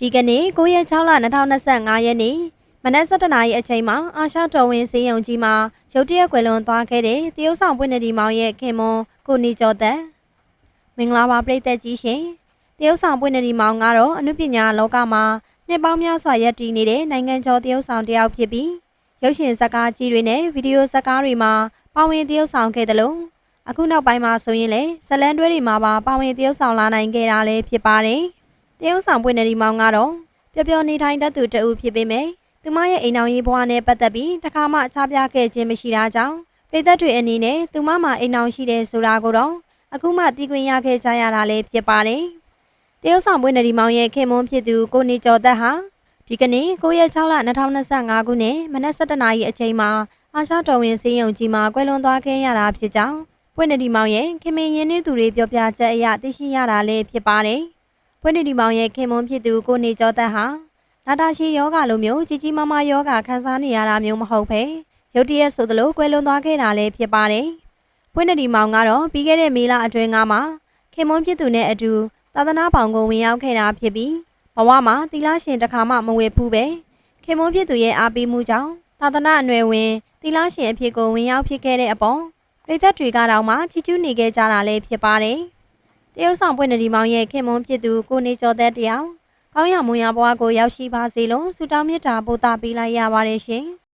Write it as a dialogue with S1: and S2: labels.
S1: ဒီကနေ့9ရက်6လ2025ရက်နေ့မနက်7:00နာရီအချိန်မှာအာရှတော်ဝင်စေယုံကြီးမှာရုတ်တရက်ကွယ်လွန်သွားခဲ့တဲ့တရုတ်ဆောင်ပွင့်နေဒီမောင်ရဲ့ခင်မွန်ကိုနီကျော်သက်မင်္ဂလာပါပရိသတ်ကြီးရှင်တရုတ်ဆောင်ပွင့်နေဒီမောင်ကတော့အနုပညာလောကမှာနှစ်ပေါင်းများစွာရပ်တည်နေတဲ့နိုင်ငံကျော်တရုတ်ဆောင်တစ်ယောက်ဖြစ်ပြီးရုပ်ရှင်ဇာတ်ကားကြီးတွေနဲ့ဗီဒီယိုဇာတ်ကားတွေမှာပါဝင်တရုတ်ဆောင်ခဲ့တယ်လို့အခုနောက်ပိုင်းမှာဆိုရင်လည်းဇတ်လန်တွဲတွေမှာပါပါဝင်တရုတ်ဆောင်လာနိုင်ခဲ့တာလည်းဖြစ်ပါတယ် တရုတ်ဆောင်ပွင့်နေဒီမောင်ကတော့ပျော်ပျော်နေထိုင်တတ်သူတဦးဖြစ်ပေမယ့်သူမရဲ့အိမ်တော်ရေးဘဝနဲ့ပတ်သက်ပြီးတစ်ခါမှအခြားပြခဲ့ခြင်းမရှိတာကြောင့်ပြည်သက်တွေအနေနဲ့သူမမှာအိမ်တော်ရှိတယ်ဆိုတာကိုတော့အခုမှသိခွင့်ရခဲ့ကြရတာလည်းဖြစ်ပါတယ်။တရုတ်ဆောင်ပွင့်နေဒီမောင်ရဲ့ခင်မွန်းဖြစ်သူကိုနေကျော်သက်ဟာဒီကနေ့9ရက်6လ2025ခုနှစ်မနက်7:00နာရီအချိန်မှာအာရှတော်ဝင်စေယုံကြီးမှာကွယ်လွန်သွားခဲ့ရတာဖြစ်ကြောင်းပွင့်နေဒီမောင်ရဲ့ခင်မင်းရင်းနှီးသူတွေပြောပြချက်အရသိရှိရတာလည်းဖြစ်ပါတယ်။ ဖွင့်နေဒီမောင်ရဲ့ခင်မွန်းဖြစ်သူကိုနေကျော်သက်ဟာနာတာရှည်ယောဂလိုမျိုးကြီးကြီးမားမားယောဂခံစားနေရတာမျိုးမဟုတ်ပဲရုတ်တရက်ဆိုသလိုကွယ်လွန်သွားခဲ့တာလည်းဖြစ်ပါတယ်။ဖွင့်နေဒီမောင်ကတော့ပြီးခဲ့တဲ့မေလအတွင်းကမှခင်မွန်းဖြစ်သူနဲ့အတူသာသနာပေါင်ကိုဝင်ရောက်ခဲ့တာဖြစ်ပြီးဘဝမှာသီလရှင်တစ်ခါမှမဝေဘူးပဲခင်မွန်းဖြစ်သူရဲ့အားပေးမှုကြောင့်သာသနာအနွယ်ဝင်သီလရှင်အဖြစ်ကိုဝင်ရောက်ဖြစ်ခဲ့တဲ့အပေါ်ပြည်သက်တွေကတော့မှချီးကျူးနေခဲ့ကြတာလည်းဖြစ်ပါတယ်။ တရုတ်ဆောင်ပွင့်နေဒီမောင်ရဲ့ခင်မွန်းဖြစ်သူကိုနေကျော်သက်တယောက်ကောင်းရမွန်ရဘဝကိုရောက်ရှိပါစေလို့ဆုတောင်းမေတ္တာပို့သပေးလိုက်ရပါတယ်ရှင်။